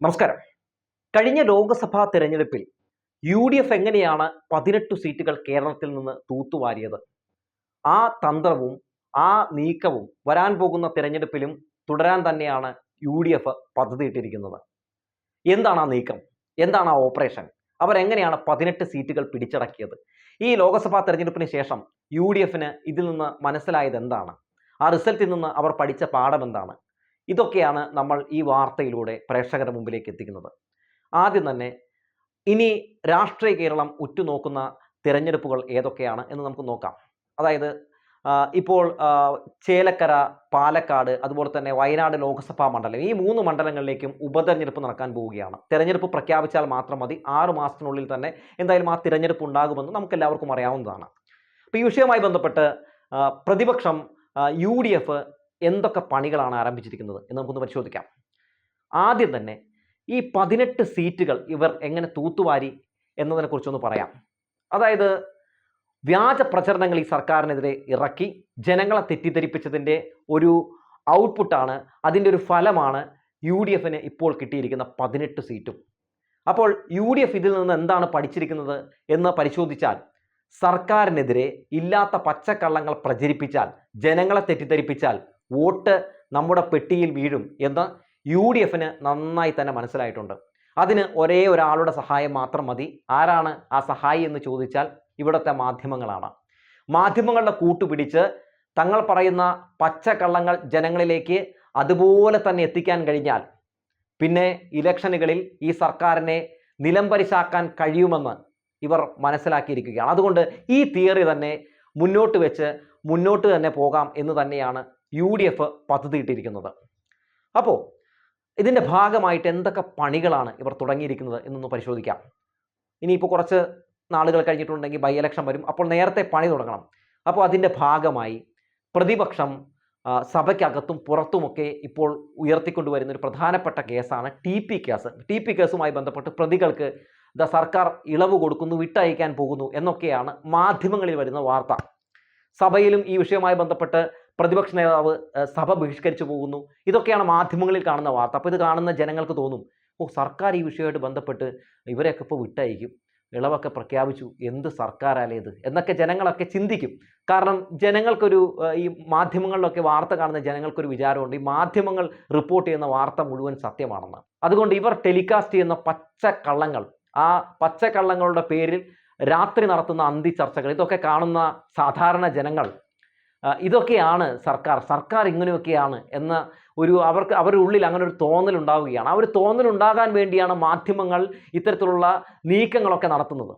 നമസ്കാരം. കഴിഞ്ഞ ലോക്സഭാ തെരഞ്ഞെടുപ്പിൽ യു ഡി എഫ് എങ്ങനെയാണ് പതിനെട്ട് സീറ്റുകൾ കേരളത്തിൽ നിന്ന് തൂത്തുവാരിയത്? ആ തന്ത്രവും ആ നീക്കവും വരാൻ പോകുന്ന തെരഞ്ഞെടുപ്പിലും തുടരാൻ തന്നെയാണ് യു ഡി എഫ് പദ്ധതിയിട്ടിരിക്കുന്നത് എന്താണ് ആ നീക്കം? എന്താണ് ആ ഓപ്പറേഷൻ? അവരെങ്ങനെയാണ് പതിനെട്ട് സീറ്റുകൾ പിടിച്ചടക്കിയത്? ഈ ലോക്സഭാ തെരഞ്ഞെടുപ്പിന് ശേഷം യു ഡി എഫിന് ഇതിൽ നിന്ന് മനസ്സിലായത് എന്താണ്? ആ റിസൾട്ടിൽ നിന്ന് അവർ പഠിച്ച പാഠം എന്താണ്? ഇതൊക്കെയാണ് നമ്മൾ ഈ വാർത്തയിലൂടെ പ്രേക്ഷകരുടെ മുമ്പിലേക്ക് എത്തിക്കുന്നത്. ആദ്യം തന്നെ ഇനി രാഷ്ട്രീയ കേരളം ഉറ്റുനോക്കുന്ന തിരഞ്ഞെടുപ്പുകൾ ഏതൊക്കെയാണ് എന്ന് നമുക്ക് നോക്കാം. അതായത് ഇപ്പോൾ ചേലക്കര പാലക്കാട് അതുപോലെ തന്നെ വയനാട് ലോക്സഭാ മണ്ഡലം ഈ മൂന്ന് മണ്ഡലങ്ങളിലേക്കും ഉപതെരഞ്ഞെടുപ്പ് നടക്കാൻ പോവുകയാണ്. തിരഞ്ഞെടുപ്പ് പ്രഖ്യാപിച്ചാൽ മാത്രം മതി. ആറു മാസത്തിനുള്ളിൽ തന്നെ എന്തായാലും ആ തിരഞ്ഞെടുപ്പ് ഉണ്ടാകുമെന്ന് നമുക്ക് എല്ലാവർക്കും അറിയാവുന്നതാണ്. അപ്പോൾ ഈ വിഷയവുമായി ബന്ധപ്പെട്ട് പ്രതിപക്ഷം യു ഡി എഫ് എന്തൊക്കെ പണികളാണ് ആരംഭിച്ചിരിക്കുന്നത് എന്ന് നമുക്കൊന്ന് പരിശോധിക്കാം. ആദ്യം തന്നെ ഈ പതിനെട്ട് സീറ്റുകൾ ഇവർ എങ്ങനെ തൂത്തുവാരി എന്നതിനെക്കുറിച്ചൊന്ന് പറയാം. അതായത് വ്യാജ പ്രചരണങ്ങൾ ഈ സർക്കാരിനെതിരെ ഇറക്കി ജനങ്ങളെ തെറ്റിദ്ധരിപ്പിച്ചതിന്റെ ഒരു ഔട്ട്പുട്ടാണ് അതിന്റെ ഒരു ഫലമാണ് യു ഡി എഫിന് ഇപ്പോൾ കിട്ടിയിരിക്കുന്ന പതിനെട്ട് സീറ്റും. അപ്പോൾ യു ഡി എഫ് ഇതിൽ നിന്ന് എന്താണ് പഠിച്ചിരിക്കുന്നത് എന്ന് പരിശോധിച്ചാൽ സർക്കാരിനെതിരെ ഇല്ലാത്ത പച്ചക്കള്ളങ്ങൾ പ്രചരിപ്പിച്ചാൽ ജനങ്ങളെ തെറ്റിദ്ധരിപ്പിച്ചാൽ വോട്ട് നമ്മുടെ പെട്ടിയിൽ വീഴും എന്ന് യു ഡി എഫിന് നന്നായി തന്നെ മനസ്സിലായിട്ടുണ്ട്. അതിന് ഒരേ ഒരാളുടെ സഹായം മാത്രം മതി. ആരാണ് ആ സഹായി എന്ന് ചോദിച്ചാൽ ഇവിടുത്തെ മാധ്യമങ്ങളാണ്. മാധ്യമങ്ങളുടെ കൂട്ടുപിടിച്ച് തങ്ങൾ പറയുന്ന പച്ചക്കള്ളങ്ങൾ ജനങ്ങളിലേക്ക് അതുപോലെ തന്നെ എത്തിക്കാൻ കഴിഞ്ഞാൽ പിന്നെ ഇലക്ഷനുകളിൽ ഈ സർക്കാരിനെ നിലംപരിശാക്കാൻ കഴിയുമെന്ന് ഇവർ മനസ്സിലാക്കിയിരിക്കുകയാണ്. അതുകൊണ്ട് ഈ തിയറി തന്നെ മുന്നോട്ട് വെച്ച് മുന്നോട്ട് തന്നെ പോകാം എന്ന് തന്നെയാണ് യു ഡി എഫ് പദ്ധതിയിട്ടിരിക്കുന്നത് അപ്പോൾ ഇതിന്റെ ഭാഗമായിട്ട് എന്തൊക്കെ പണികളാണ് ഇവർ തുടങ്ങിയിരിക്കുന്നത് എന്നൊന്ന് പരിശോധിക്കാം. ഇനിയിപ്പോൾ കുറച്ച് നാളുകൾ കഴിഞ്ഞിട്ടുണ്ടെങ്കിൽ ബൈ ഇലക്ഷൻ വരും. അപ്പോൾ നേരത്തെ പണി തുടങ്ങണം. അപ്പോൾ അതിന്റെ ഭാഗമായി പ്രതിപക്ഷം സഭയ്ക്കകത്തും പുറത്തുമൊക്കെ ഇപ്പോൾ ഉയർത്തിക്കൊണ്ടുവരുന്ന ഒരു പ്രധാനപ്പെട്ട കേസാണ് T P case. T P കേസുമായി ബന്ധപ്പെട്ട് പ്രതികൾക്ക് ദ സർക്കാർ ഇളവ് കൊടുക്കുന്നു വിട്ടയക്കാൻ പോകുന്നു എന്നൊക്കെയാണ് മാധ്യമങ്ങളിൽ വരുന്ന വാർത്ത. സഭയിലും ഈ വിഷയവുമായി ബന്ധപ്പെട്ട് പ്രതിപക്ഷ നേതാവ് സഭ ബഹിഷ്കരിച്ചു പോകുന്നു. ഇതൊക്കെയാണ് മാധ്യമങ്ങളിൽ കാണുന്ന വാർത്ത. അപ്പോൾ ഇത് കാണുന്ന ജനങ്ങൾക്ക് തോന്നും ഓ സർക്കാർ ഈ വിഷയമായിട്ട് ബന്ധപ്പെട്ട് ഇവരെയൊക്കെ ഇപ്പോൾ വിട്ടയക്കും ഇളവൊക്കെ പ്രഖ്യാപിച്ചു എന്ത് സർക്കാരാലേത് എന്നൊക്കെ ജനങ്ങളൊക്കെ ചിന്തിക്കും. കാരണം ജനങ്ങൾക്കൊരു ഈ മാധ്യമങ്ങളിലൊക്കെ വാർത്ത കാണുന്ന ജനങ്ങൾക്കൊരു വിചാരമുണ്ട്. ഈ മാധ്യമങ്ങൾ റിപ്പോർട്ട് ചെയ്യുന്ന വാർത്ത മുഴുവൻ സത്യമാണെന്ന് അതുകൊണ്ട് ഇവർ ടെലികാസ്റ്റ് ചെയ്യുന്ന പച്ചക്കള്ളങ്ങൾ ആ പച്ചക്കള്ളങ്ങളുടെ പേരിൽ രാത്രി നടത്തുന്ന അന്തി ചർച്ചകൾ ഇതൊക്കെ കാണുന്ന സാധാരണ ജനങ്ങൾ ഇതൊക്കെയാണ് സർക്കാർ. സർക്കാർ ഇങ്ങനെയൊക്കെയാണ് എന്ന ഒരു അവർക്ക് അവരുടെ ഉള്ളിൽ അങ്ങനെ ഒരു തോന്നൽ ഉണ്ടാവുകയാണ്. ആ ഒരു തോന്നൽ ഉണ്ടാകാൻ വേണ്ടിയാണ് മാധ്യമങ്ങൾ ഇത്തരത്തിലുള്ള നീക്കങ്ങളൊക്കെ നടത്തുന്നത്.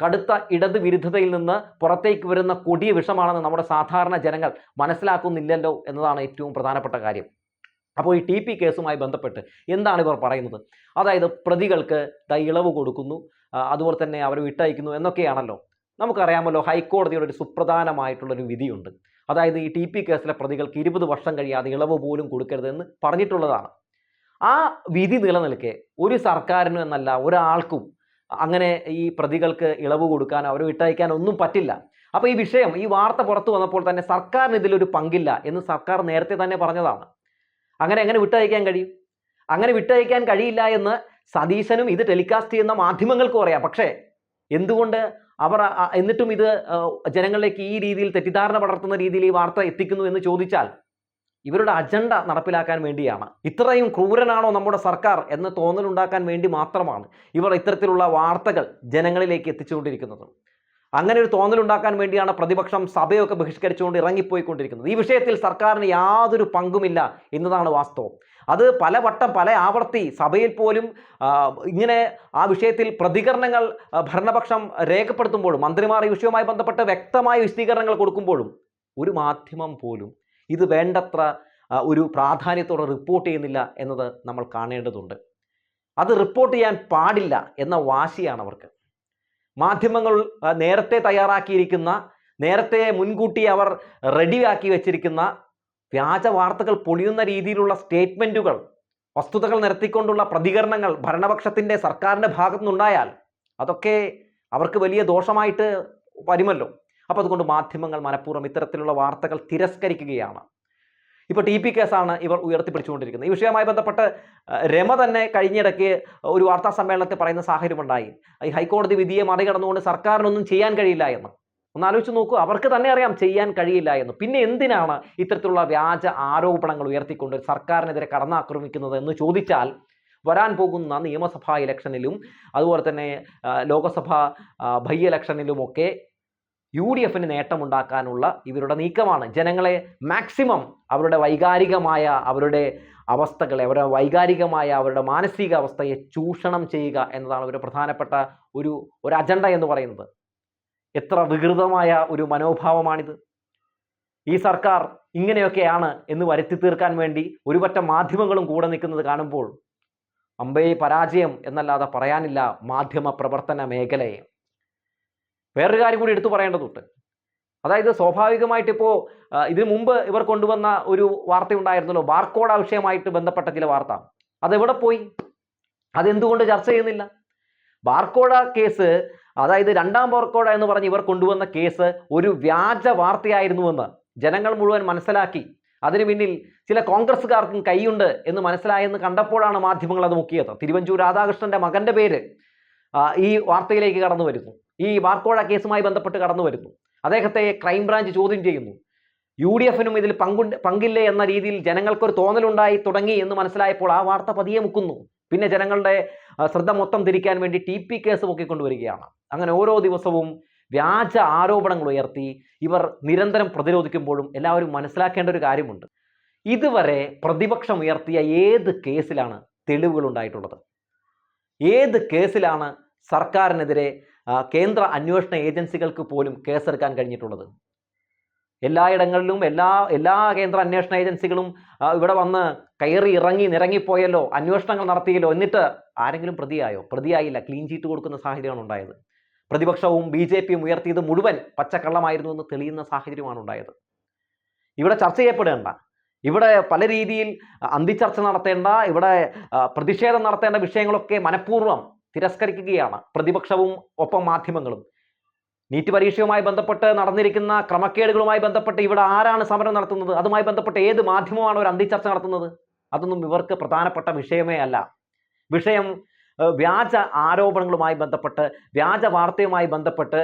കടുത്ത ഇടത് വിരുദ്ധതയിൽ നിന്ന് പുറത്തേക്ക് വരുന്ന കൊടിയ വിഷമാണെന്ന് നമ്മുടെ സാധാരണ ജനങ്ങൾ മനസ്സിലാക്കുന്നില്ലല്ലോ എന്നതാണ് ഏറ്റവും പ്രധാനപ്പെട്ട കാര്യം. അപ്പോൾ ഈ ടി പി കേസുമായി ബന്ധപ്പെട്ട് എന്താണ് ഇവർ പറയുന്നത്? അതായത് പ്രതികൾക്ക് ഇളവ് കൊടുക്കുന്നു അതുപോലെ തന്നെ അവർ വിട്ടയക്കുന്നു എന്നൊക്കെയാണല്ലോ. നമുക്കറിയാമല്ലോ ഹൈക്കോടതിയുടെ ഒരു സുപ്രധാനമായിട്ടുള്ളൊരു വിധിയുണ്ട്. അതായത് ഈ ടി പി കേസിലെ പ്രതികൾക്ക് ഇരുപത് വർഷം കഴിയാതെ ഇളവ് പോലും കൊടുക്കരുതെന്ന് പറഞ്ഞിട്ടുള്ളതാണ്. ആ വിധി നിലനിൽക്കെ ഒരു സർക്കാരിനും എന്നല്ല ഒരാൾക്കും അങ്ങനെ ഈ പ്രതികൾക്ക് ഇളവ് കൊടുക്കാൻ അവരെ വിട്ടയക്കാൻ ഒന്നും പറ്റില്ല. അപ്പോൾ ഈ വിഷയം ഈ വാർത്ത പുറത്തു വന്നപ്പോൾ തന്നെ സർക്കാരിന് ഇതിലൊരു പങ്കില്ല എന്ന് സർക്കാർ നേരത്തെ തന്നെ പറഞ്ഞതാണ്. അങ്ങനെ എങ്ങനെ വിട്ടയക്കാൻ കഴിയും? അങ്ങനെ വിട്ടയക്കാൻ കഴിയില്ല എന്ന് സതീശനും ഇത് ടെലികാസ്റ്റ് ചെയ്യുന്ന മാധ്യമങ്ങൾക്കും അറിയാം. പക്ഷേ എന്തുകൊണ്ട് അവർ എന്നിട്ടും ഇത് ജനങ്ങളിലേക്ക് ഈ രീതിയിൽ തെറ്റിദ്ധാരണ പടർത്തുന്ന രീതിയിൽ ഈ വാർത്ത എത്തിക്കുന്നു എന്ന് ചോദിച്ചാൽ ഇവരുടെ അജണ്ട നടപ്പിലാക്കാൻ വേണ്ടിയാണ്. ഇത്രയും ക്രൂരനാണോ നമ്മുടെ സർക്കാർ എന്ന് തോന്നലുണ്ടാക്കാൻ വേണ്ടി മാത്രമാണ് ഇവർ ഇത്തരത്തിലുള്ള വാർത്തകൾ ജനങ്ങളിലേക്ക് എത്തിച്ചുകൊണ്ടിരിക്കുന്നത്. അങ്ങനെ ഒരു തോന്നലുണ്ടാക്കാൻ വേണ്ടിയാണ് പ്രതിപക്ഷം സഭയൊക്കെ ബഹിഷ്കരിച്ചുകൊണ്ട് ഇറങ്ങിപ്പോയിക്കൊണ്ടിരിക്കുന്നത്. ഈ വിഷയത്തിൽ സർക്കാരിന് യാതൊരു പങ്കുമില്ല എന്നതാണ് വാസ്തവം. അത് പല വട്ടം പല ആവർത്തി സഭയിൽ പോലും ഇങ്ങനെ ആ വിഷയത്തിൽ പ്രതികരണങ്ങൾ ഭരണപക്ഷം രേഖപ്പെടുത്തുമ്പോഴും മന്ത്രിമാർ ഈ വിഷയവുമായി ബന്ധപ്പെട്ട് വ്യക്തമായ വിശദീകരണങ്ങൾ കൊടുക്കുമ്പോഴും ഒരു മാധ്യമം പോലും ഇത് വേണ്ടത്ര ഒരു പ്രാധാന്യത്തോടെ റിപ്പോർട്ട് ചെയ്യുന്നില്ല എന്നത് നമ്മൾ കാണേണ്ടതുണ്ട്. അത് റിപ്പോർട്ട് ചെയ്യാൻ പാടില്ല എന്ന വാശിയാണ് അവർക്ക്. മാധ്യമങ്ങൾ നേരത്തെ തയ്യാറാക്കിയിരിക്കുന്ന നേരത്തെ മുൻകൂട്ടി അവർ റെഡിയാക്കി വെച്ചിരിക്കുന്ന വ്യാജ വാർത്തകൾ പൊളിയുന്ന രീതിയിലുള്ള സ്റ്റേറ്റ്മെന്റുകൾ വസ്തുതകൾ നിരത്തിക്കൊണ്ടുള്ള പ്രതികരണങ്ങൾ ഭരണപക്ഷത്തിന്റെ സർക്കാരിന്റെ ഭാഗത്തുനിന്നുണ്ടായാൽ അതൊക്കെ അവർക്ക് വലിയ ദോഷമായിട്ട് വരുമല്ലോ. അപ്പോൾ അതുകൊണ്ട് മാധ്യമങ്ങൾ മനഃപൂർവം ഇത്തരത്തിലുള്ള വാർത്തകൾ തിരസ്കരിക്കുകയാണ്. ഇപ്പോൾ ടി പി കേസാണ് ഇവർ ഉയർത്തിപ്പിടിച്ചുകൊണ്ടിരിക്കുന്നത്. ഈ വിഷയവുമായി ബന്ധപ്പെട്ട് രമ തന്നെ കഴിഞ്ഞിടയ്ക്ക് ഒരു വാർത്താ സമ്മേളനത്തിൽ പറയുന്ന സാഹചര്യമുണ്ടായി. ഈ ഹൈക്കോടതി വിധിയെ മറികടന്നുകൊണ്ട് സർക്കാരിനൊന്നും ചെയ്യാൻ കഴിയില്ല എന്ന്. ഒന്ന് ആലോചിച്ച് നോക്കൂ അവർക്ക് തന്നെ അറിയാം ചെയ്യാൻ കഴിയില്ല എന്ന്. പിന്നെ എന്തിനാണ് ഇത്തരത്തിലുള്ള വ്യാജ ആരോപണങ്ങൾ ഉയർത്തിക്കൊണ്ട് സർക്കാരിനെതിരെ കടന്നാക്രമിക്കുന്നത് എന്ന് ചോദിച്ചാൽ വരാൻ പോകുന്ന നിയമസഭാ ഇലക്ഷനിലും അതുപോലെ തന്നെ ലോകസഭാ ബൈ ഇലക്ഷനിലുമൊക്കെ യു ഡി എഫിന് നേട്ടമുണ്ടാക്കാനുള്ള ഇവരുടെ നീക്കമാണ്. ജനങ്ങളെ മാക്സിമം അവരുടെ വൈകാരികമായ അവരുടെ അവസ്ഥകളെ അവരുടെ വൈകാരികമായ അവരുടെ മാനസിക അവസ്ഥയെ ചൂഷണം ചെയ്യുക എന്നതാണ് ഒരു പ്രധാനപ്പെട്ട ഒരു ഒരു അജണ്ട എന്ന് പറയുന്നത്. എത്ര വികൃതമായ ഒരു മനോഭാവമാണിത്. ഈ സർക്കാർ ഇങ്ങനെയൊക്കെയാണ് എന്ന് വരുത്തി തീർക്കാൻ വേണ്ടി ഒരുപറ്റം മാധ്യമങ്ങളും കൂടെ നിൽക്കുന്നത് കാണുമ്പോൾ അമ്പേ പരാജയം എന്നല്ലാതെ പറയാനില്ല മാധ്യമ പ്രവർത്തന മേഖലയെ. വേറൊരു കാര്യം കൂടി എടുത്തു പറയേണ്ടതുണ്ട്. അതായത് സ്വാഭാവികമായിട്ട് ഇപ്പോൾ ഇതിനു മുമ്പ് ഇവർ കൊണ്ടുവന്ന ഒരു വാർത്ത ഉണ്ടായിരുന്നല്ലോ ആവശ്യമായിട്ട് വിഷയമായിട്ട് ബന്ധപ്പെട്ട ചില വാർത്ത. അതെവിടെ പോയി? അതെന്തുകൊണ്ട് ചർച്ച ചെയ്യുന്നില്ല? ബാർക്കോഡ കേസ് അതായത് രണ്ടാം പോർക്കോട എന്ന് പറഞ്ഞ് ഇവർ കൊണ്ടുവന്ന കേസ് ഒരു വ്യാജ വാർത്തയായിരുന്നുവെന്ന് ജനങ്ങൾ മുഴുവൻ മനസ്സിലാക്കി. അതിനു പിന്നിൽ ചില കോൺഗ്രസ്സുകാർക്കും കൈയുണ്ട് എന്ന് മനസ്സിലായെന്ന് കണ്ടപ്പോഴാണ് മാധ്യമങ്ങൾ അത് മുക്കിയത്. തിരുവഞ്ചൂർ രാധാകൃഷ്ണന്റെ മകന്റെ പേര് ഈ വാർത്തയിലേക്ക് കടന്നു വരുന്നു. ഈ ബാർക്കോഴ കേസുമായി ബന്ധപ്പെട്ട് കടന്നു വരുന്നു. അദ്ദേഹത്തെ ക്രൈംബ്രാഞ്ച് ചോദ്യം ചെയ്യുന്നു. യു ഡി എഫിനും ഇതിൽ പങ്കുണ്ട് പങ്കില്ലേ എന്ന രീതിയിൽ ജനങ്ങൾക്കൊരു തോന്നലുണ്ടായി തുടങ്ങി എന്ന് മനസ്സിലായപ്പോൾ ആ വാർത്ത പതിയെ മുക്കുന്നു. പിന്നെ ജനങ്ങളുടെ ശ്രദ്ധ മൊത്തം തിരിക്കാൻ വേണ്ടി ടി പി കേസ് പൊക്കിക്കൊണ്ടുവരികയാണ്. അങ്ങനെ ഓരോ ദിവസവും വ്യാജ ആരോപണങ്ങൾ ഉയർത്തി ഇവർ നിരന്തരം പ്രതിരോധിക്കുമ്പോഴും എല്ലാവരും മനസ്സിലാക്കേണ്ട ഒരു കാര്യമുണ്ട്. ഇതുവരെ പ്രതിപക്ഷം ഉയർത്തിയ ഏത് കേസിലാണ് തെളിവുകൾ ഉണ്ടായിട്ടുള്ളത്? ഏത് കേസിലാണ് സർക്കാരിനെതിരെ കേന്ദ്ര അന്വേഷണ ഏജൻസികൾക്ക് പോലും കേസെടുക്കാൻ കഴിഞ്ഞിട്ടുള്ളത്? എല്ലായിടങ്ങളിലും എല്ലാ എല്ലാ കേന്ദ്ര അന്വേഷണ ഏജൻസികളും ഇവിടെ വന്ന് കയറി ഇറങ്ങി നിറങ്ങിപ്പോയല്ലോ അന്വേഷണങ്ങൾ നടത്തിയല്ലോ എന്നിട്ട് ആരെങ്കിലും പ്രതിയായോ? പ്രതിയായില്ല ക്ലീൻ ചീറ്റ് കൊടുക്കുന്ന സാഹചര്യമാണ് ഉണ്ടായത്. പ്രതിപക്ഷവും ബി ജെ പിയും ഉയർത്തിയത് മുഴുവൻ പച്ചക്കള്ളമായിരുന്നു എന്ന് തെളിയുന്ന സാഹചര്യമാണ് ഉണ്ടായത്. ഇവിടെ ചർച്ച ചെയ്യപ്പെടേണ്ട ഇവിടെ പല രീതിയിൽ അന്തിച്ചർച്ച നടത്തേണ്ട ഇവിടെ പ്രതിഷേധം നടത്തേണ്ട വിഷയങ്ങളൊക്കെ മനഃപൂർവം തിരസ്കരിക്കുകയാണ് പ്രതിപക്ഷവും ഒപ്പം മാധ്യമങ്ങളും. നീറ്റ് പരീക്ഷയുമായി ബന്ധപ്പെട്ട് നടന്നിരിക്കുന്ന ക്രമക്കേടുകളുമായി ബന്ധപ്പെട്ട് ഇവിടെ ആരാണ് സമരം നടത്തുന്നത്? അതുമായി ബന്ധപ്പെട്ട് ഏത് മാധ്യമമാണ് ഒരു അന്തിച്ചർച്ച നടത്തുന്നത്? അതൊന്നും ഇവർക്ക് പ്രധാനപ്പെട്ട വിഷയമേ അല്ല. വിഷയം വ്യാജ ആരോപണങ്ങളുമായി ബന്ധപ്പെട്ട് വ്യാജ വാർത്തയുമായി ബന്ധപ്പെട്ട്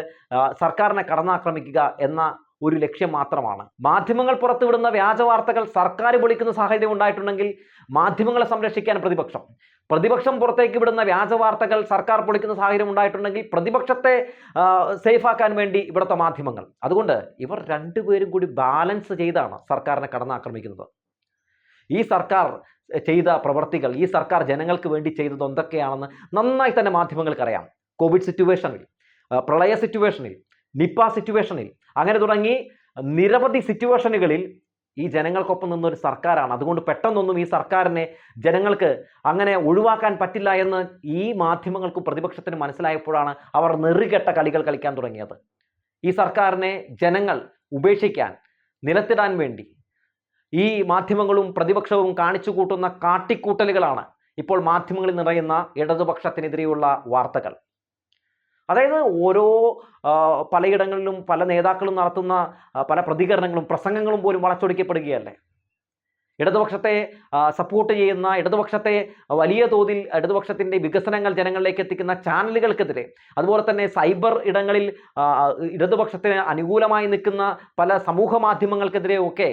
സർക്കാരിനെ കടന്നാക്രമിക്കുക എന്ന ഒരു ലക്ഷ്യം മാത്രമാണ്. മാധ്യമങ്ങൾ പുറത്തുവിടുന്ന വ്യാജ വാർത്തകൾ സർക്കാർ പൊളിക്കുന്ന സാഹചര്യം ഉണ്ടായിട്ടുണ്ടെങ്കിൽ മാധ്യമങ്ങളെ സംരക്ഷിക്കാൻ പ്രതിപക്ഷം. പ്രതിപക്ഷം പുറത്തേക്ക് വിടുന്ന വ്യാജ വാർത്തകൾ സർക്കാർ പൊളിക്കുന്ന സാഹചര്യം ഉണ്ടായിട്ടുണ്ടെങ്കിൽ പ്രതിപക്ഷത്തെ സേഫാക്കാൻ വേണ്ടി ഇവിടുത്തെ മാധ്യമങ്ങൾ. അതുകൊണ്ട് ഇവർ രണ്ടുപേരും കൂടി ബാലൻസ് ചെയ്താണ് സർക്കാരിനെ കടന്നാക്രമിക്കുന്നത്. ഈ സർക്കാർ ചെയ്ത പ്രവർത്തികൾ ഈ സർക്കാർ ജനങ്ങൾക്ക് വേണ്ടി ചെയ്തത് എന്തൊക്കെയാണെന്ന് നന്നായി തന്നെ മാധ്യമങ്ങൾക്കറിയാം കോവിഡ് സിറ്റുവേഷനിൽ പ്രളയ സിറ്റുവേഷനിൽ നിപ്പ സിറ്റുവേഷനിൽ അങ്ങനെ തുടങ്ങി നിരവധി സിറ്റുവേഷനുകളിൽ ഈ ജനങ്ങൾക്കൊപ്പം നിന്നൊരു സർക്കാരാണ്. അതുകൊണ്ട് പെട്ടെന്നൊന്നും ഈ സർക്കാരിനെ ജനങ്ങൾക്ക് അങ്ങനെ ഒഴിവാക്കാൻ പറ്റില്ല എന്ന് ഈ മാധ്യമങ്ങൾക്കും പ്രതിപക്ഷത്തിന് മനസ്സിലായപ്പോഴാണ് അവർ നെറികെട്ട കളികൾ കളിക്കാൻ തുടങ്ങിയത്. ഈ സർക്കാരിനെ ജനങ്ങൾ ഉപേക്ഷിക്കാൻ നിലത്തിടാൻ വേണ്ടി ഈ മാധ്യമങ്ങളും പ്രതിപക്ഷവും കാണിച്ചു കൂട്ടുന്ന കാട്ടിക്കൂട്ടലുകളാണ് ഇപ്പോൾ മാധ്യമങ്ങളിൽ നിറയുന്ന ഇടതുപക്ഷത്തിനെതിരെയുള്ള വാർത്തകൾ. അതായത് ഓരോ പലയിടങ്ങളിലും പല നേതാക്കളും നടത്തുന്ന പല പ്രതികരണങ്ങളും പ്രസംഗങ്ങളും പോലും വളച്ചൊടിക്കപ്പെടുകയല്ലേ? ഇടതുപക്ഷത്തെ സപ്പോർട്ട് ചെയ്യുന്ന ഇടതുപക്ഷത്തെ വലിയ തോതിൽ ഇടതുപക്ഷത്തിന്റെ വികസനങ്ങൾ ജനങ്ങളിലേക്ക് എത്തിക്കുന്ന ചാനലുകൾക്കെതിരെ അതുപോലെ തന്നെ സൈബർ ഇടങ്ങളിൽ ഇടതുപക്ഷത്തിന് അനുകൂലമായി നിൽക്കുന്ന പല സമൂഹ മാധ്യമങ്ങൾക്കെതിരെ ഒക്കെ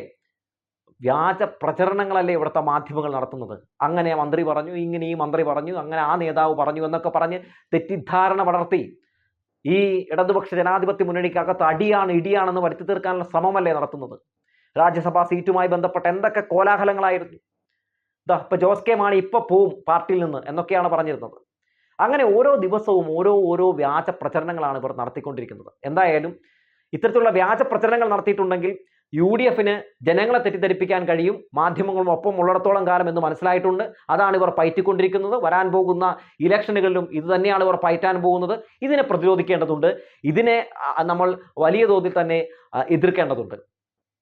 വ്യാജ പ്രചരണങ്ങളല്ലേ ഇവിടുത്തെ മാധ്യമങ്ങൾ നടത്തുന്നത്? അങ്ങനെ മന്ത്രി പറഞ്ഞു ഇങ്ങനെ ഈ മന്ത്രി പറഞ്ഞു അങ്ങനെ ആ നേതാവ് പറഞ്ഞു എന്നൊക്കെ പറഞ്ഞ് തെറ്റിദ്ധാരണ വളർത്തി ഈ ഇടതുപക്ഷ ജനാധിപത്യ മുന്നണിക്കകത്ത് അടിയാണ് ഇടിയാണെന്ന് വരുത്തി തീർക്കാനുള്ള ശ്രമമല്ലേ നടത്തുന്നത്? രാജ്യസഭാ സീറ്റുമായി ബന്ധപ്പെട്ട എന്തൊക്കെ കോലാഹലങ്ങളായിരുന്നു? ഇതാ ഇപ്പൊ ജോസ് കെ മാണി ഇപ്പൊ പോവും പാർട്ടിയിൽ നിന്ന് എന്നൊക്കെയാണ് പറഞ്ഞിരുന്നത്. അങ്ങനെ ഓരോ ദിവസവും ഓരോ ഓരോ വ്യാജ പ്രചരണങ്ങളാണ് ഇവർ നടത്തിക്കൊണ്ടിരിക്കുന്നത്. എന്തായാലും ഇത്തരത്തിലുള്ള വ്യാജ പ്രചരണങ്ങൾ നടത്തിയിട്ടുണ്ടെങ്കിൽ യു ഡി എഫിന് ജനങ്ങളെ തെറ്റിദ്ധരിപ്പിക്കാൻ കഴിയും. മാധ്യമങ്ങളും ഒപ്പം ഉള്ളിടത്തോളം കാലം എന്ന് മനസ്സിലായിട്ടുണ്ട്. അതാണ് ഇവർ പയറ്റിക്കൊണ്ടിരിക്കുന്നത്. വരാൻ പോകുന്ന ഇലക്ഷനുകളിലും ഇത് തന്നെയാണ് ഇവർ പയറ്റാൻ പോകുന്നത്. ഇതിനെ പ്രതിരോധിക്കേണ്ടതുണ്ട്. ഇതിനെ നമ്മൾ വലിയ തോതിൽ തന്നെ എതിർക്കേണ്ടതുണ്ട്.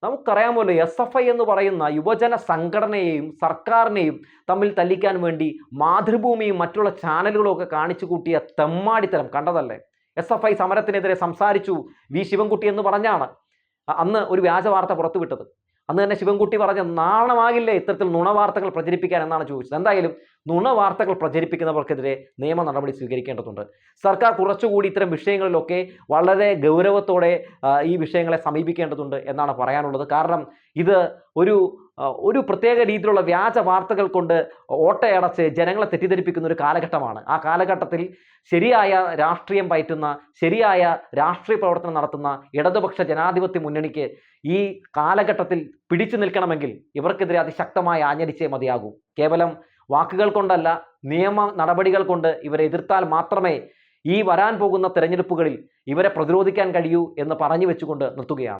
നമുക്കറിയാമല്ലോ എസ് എഫ് ഐ എന്ന് പറയുന്ന യുവജന സംഘടനയെയും സർക്കാരിനെയും തമ്മിൽ തല്ലിക്കാൻ വേണ്ടി മാതൃഭൂമിയും മറ്റുള്ള ചാനലുകളും ഒക്കെ കാണിച്ചു കൂട്ടിയ തെമ്മാടിത്തരം. കണ്ടതല്ലേ? എസ് എഫ് ഐ സമരത്തിനെതിരെ സംസാരിച്ചു വി ശിവൻകുട്ടി എന്ന് പറഞ്ഞാണ്. അന്ന് ഒരു വ്യാജ വാർത്ത പുറത്തുവിട്ടത്. അന്ന് തന്നെ ശിവൻകുട്ടി പറഞ്ഞ നാണമാകില്ലേ ഇത്തരത്തിൽ നുണവാർത്തകൾ പ്രചരിപ്പിക്കാൻ എന്നാണ് ചോദിച്ചത്. എന്തായാലും നുണവാർത്തകൾ പ്രചരിപ്പിക്കുന്നവർക്കെതിരെ നിയമ നടപടി സ്വീകരിക്കേണ്ടതുണ്ട്. സർക്കാർ കുറച്ചുകൂടി ഇത്തരം വിഷയങ്ങളിലൊക്കെ വളരെ ഗൗരവത്തോടെ ഈ വിഷയങ്ങളെ സമീപിക്കേണ്ടതുണ്ട് എന്നാണ് പറയാനുള്ളത്. കാരണം ഇത് ഒരു ഒരു പ്രത്യേക രീതിയിലുള്ള വ്യാജ വാർത്തകൾ കൊണ്ട് ഓട്ടയടച്ച് ജനങ്ങളെ തെറ്റിദ്ധരിപ്പിക്കുന്ന ഒരു കാലഘട്ടമാണ്. ആ കാലഘട്ടത്തിൽ ശരിയായ രാഷ്ട്രീയം പയറ്റുന്ന ശരിയായ രാഷ്ട്രീയ പ്രവർത്തനം നടത്തുന്ന ഇടതുപക്ഷ ജനാധിപത്യ മുന്നണിക്ക് ഈ കാലഘട്ടത്തിൽ പിടിച്ചു നിൽക്കണമെങ്കിൽ ഇവർക്കെതിരെ അതിശക്തമായി ആഞ്ഞടിച്ചേ മതിയാകൂ. കേവലം വാക്കുകൾ കൊണ്ടല്ല നിയമ നടപടികൾ കൊണ്ട് ഇവരെ എതിർത്താൽ മാത്രമേ ഈ വരാൻ പോകുന്ന തെരഞ്ഞെടുപ്പുകളിൽ ഇവരെ പ്രതിരോധിക്കാൻ കഴിയൂ എന്ന് പറഞ്ഞു വെച്ചുകൊണ്ട് നിർത്തുകയാണ്.